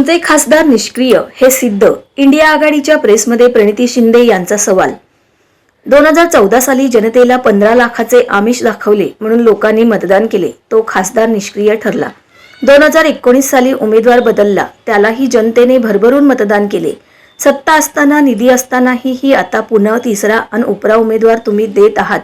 तुमचे खासदार निष्क्रिय हे सिद्ध इंडिया आघाडीच्या प्रेसमध्ये प्रणिती शिंदे यांचा सवाल. दोन हजार चौदा साली जनतेला पंधरा लाखाचे आमिष दाखवले म्हणून लोकांनी मतदान केले तो खासदार निष्क्रिय ठरला. दोन हजार एकोणीस साली उमेदवार बदलला त्यालाही जनतेने भरभरून मतदान केले. सत्ता असताना निधी असतानाही ही आता पुन्हा तिसरा आणि उपरा उमेदवार तुम्ही देत आहात.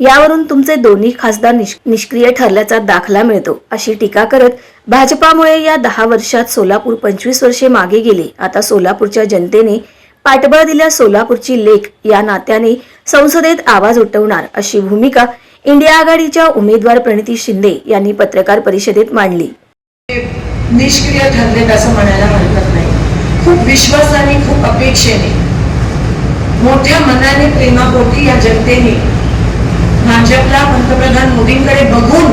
यावरून तुमचे दोन्ही खासदार निष्क्रिय ठरल्याचा दाखला मिळतो अशी टीका करत भाजपामुळे या दहा वर्षात सोलापूर पंचवीस वर्षे मागे गेले. आता सोलापूरच्या जनतेने पाठबळ दिल्या सोलापूरची लेख या नात्याने संसदेत आवाज उठवणार अशी भूमिका इंडिया आघाडीच्या उमेदवार प्रणिती शिंदे यांनी पत्रकार परिषदेत मांडली. निष्क्रिय ठरलेत असं म्हणायला हरकत नाही. खूप विश्वासाने खूप अपेक्षेने मोठ्या मनाने प्रेमापोटी या जनतेने भाजपला पंतप्रधान मोदींकडे बघून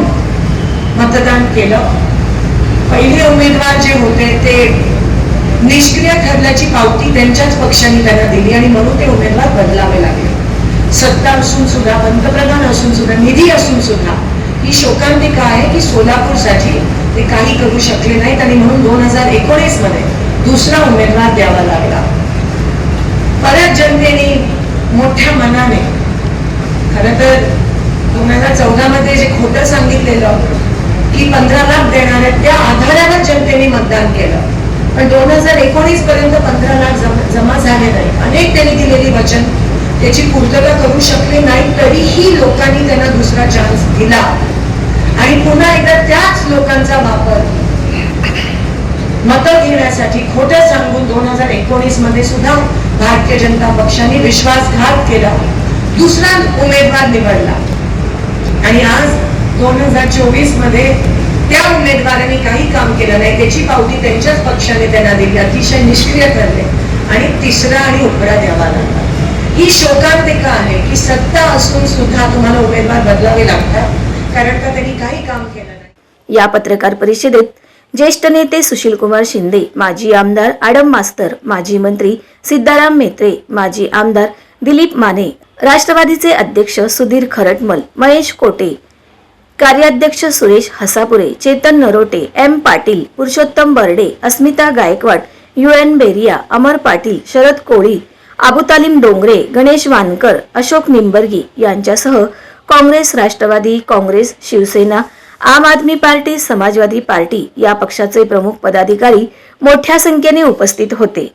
मतदान केलं. पहिले उमेदवार जे होते ते निष्क्रिय ठरल्याची पावती त्यांच्याच पक्षाने त्यांना दिली आणि म्हणून ते उमेदवार बदलावे लागले. सत्ता असून सुद्धा पंतप्रधान असून सुद्धा निधी असून सुद्धा ही शोकांतिका आहे की सोलापूरसाठी ते काही करू शकले नाहीत आणि म्हणून दोन हजार एकोणीसमध्ये दुसरा उमेदवार द्यावा लागला. परत जनतेने मोठ्या मनाने खर तर दोन हजार चौदा मध्ये जे खोटं सांगितलेलं की पंधरा लाख देणार आहेत. त्या आधारावर जनतेने मतदान केलं. पण दोन हजार एकोणीस पर्यंत पंधरा लाख जमा जमा झाले नाही. अनेक त्यांनी दिलेली वचन त्याची पूर्तता करू शकले नाही तरीही लोकांनी त्यांना दुसरा चान्स दिला. आणि पुन्हा एकदा त्याच लोकांचा वापर मतं घेण्यासाठी खोटं सांगून दोन हजार एकोणीसमध्ये सुद्धा भारतीय जनता पक्षाने विश्वासघात केला. दुसरा उमेदवार निवडला. आणि आज दोन हजार चोवीसमध्ये त्या उमेदवाराने काही काम केलं नाही. त्याची पावती त्यांच्याच पक्षाने त्यांना दिली. अतिशय निष्क्रिय ठरले. आणि तिसरा आणि उपरा द्यावा लागला. ही शोकांतिका आहे की सत्ता असून सुद्धा तुम्हाला उमेदवार बदलावे लागतात. कारण का त्यांनी काही काम केलं नाही. या पत्रकार परिषदेत ज्येष्ठ नेते सुशीलकुमार शिंदे माजी आमदार आडम मास्तर माजी मंत्री सिद्धाराम मेत्रे माजी आमदार दिलीप माने राष्ट्रवादीचे अध्यक्ष सुधीर खरटमल महेश कोटे कार्याध्यक्ष Suresh Hasapure Chetan Narote M Patil Purushottam Barde Asmita Gaikwad U N Beria Amar Patil Sharad Koli Abutalim Dongre Ganesh Wankar Ashok Nimbargi यांच्यासह काँग्रेस राष्ट्रवादी काँग्रेस शिवसेना आम आदमी पार्टी समाजवादी पार्टी या पक्षाचे प्रमुख पदाधिकारी मोठ्या संख्येने उपस्थित होते.